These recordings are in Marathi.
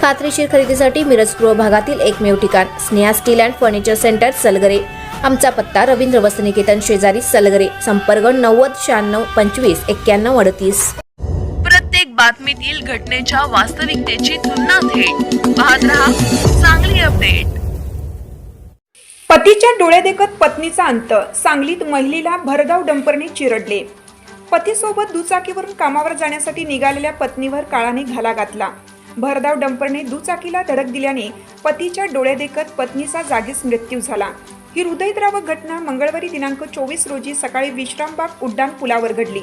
खात्रीशीर खरेदीसाठी मिरज पूर्व भागातील एकमेव ठिकाण Sneha steel and furniture centre Salgare. आमचा पत्ता रवींद्र वसनिकेतन शेजारी सलगरे संपर्क नव्वद शहाण्णव पंचवीस एक्क्याण्णव अडतीस. प्रत्येक बातमीतील घटनेच्या वास्तविकतेची तुलना थेट. पाहत रहा चांगली अपडेट. पतीच्या डोळे देखत पत्नीचा अंत सांगलीत महिलेला भरधाव डंपरने चिरडले. पतीसोबत दुचाकीवरून कामावर जाण्यासाठी निघालेल्या पत्नीवर काळाने घाला घातला. भरधाव डंपरने दुचाकीला धडक दिल्याने पतीच्या डोळे देखत पत्नीचा जागीच मृत्यू झाला. ही हृदयद्रावक घटना मंगळवारी दिनांक चोवीस रोजी सकाळी विश्रामबाग उड्डाण पुलावर घडली.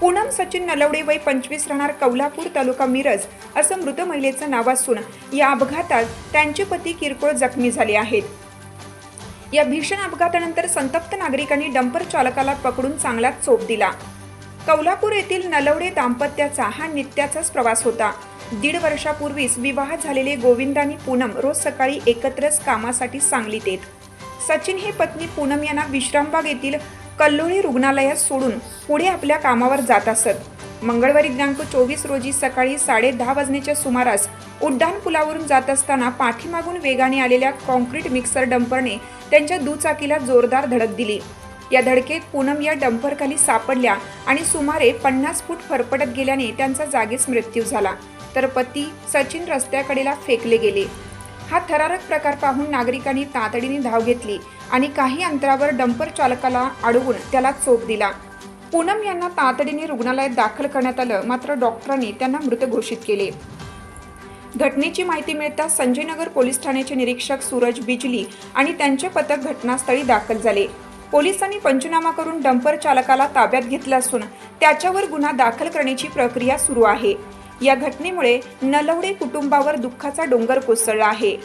पूनम सचिन नलवडे वय पंचवीस राहणार कौलापूर तालुका मिरज असं मृत महिलेचं नाव असून या अपघातात त्यांचे पती किरकोळ जखमी झाले आहेत. या भीषण अपघातानंतर संतप्त नागरिकांनी डंपर चालकाला पकडून चांगलाच चोप दिला. कौलापूर येथील नलवडे दाम्पत्याचा हा नित्याचाच प्रवास होता. दीड वर्षापूर्वीच विवाह झालेले गोविंद आणि पूनम रोज सकाळी एकत्रच कामासाठी सांगलीत येत. सचिन हे पत्नी पूनम यांना विश्रामबाग येथील कल्लोळी रुग्णालयात सोडून पुढे आपल्या कामावर जात असत. मंगळवारी दिनांक चोवीस रोजी सकाळी साडे दहा वाजण्याच्या सुमारास उड्डाण पुलावरून जात असताना पाठीमागून वेगाने आलेल्या कॉन्क्रीट मिक्सर डंपरने त्यांच्या दुचाकीला जोरदार धडक दिली. या धडकेत पूनम या डंपरखाली सापडल्या आणि सुमारे पन्नास फूट फरफटत गेल्याने त्यांचा जागीच मृत्यू झाला. तर पती सचिन रस्त्याकडेला फेकले गेले. हा थरारक प्रकार पाहून नागरिकांनी तातडीने धाव घेतली आणि काही अंतरावर डंपर चालकाला अडवून त्याला चोप दिला. पूनम यांना तातडीने रुग्णालयात दाखल करण्यात आलं मात्र डॉक्टरांनी त्यांना मृत घोषित केले. घटनेची माहिती मिळताच संजयनगर पोलीस ठाण्याचे निरीक्षक सूरज बिजली आणि त्यांचे पथक घटनास्थळी दाखल झाले. पोलिसांनी पंचनामा करून डंपर चालकाला ताब्यात घेतलं असून त्याच्यावर गुन्हा दाखल करण्याची प्रक्रिया सुरू आहे. या घटनेमुळे नलवडे कुटुंबावर दुःखाचा डोंगर कोसळला आहे.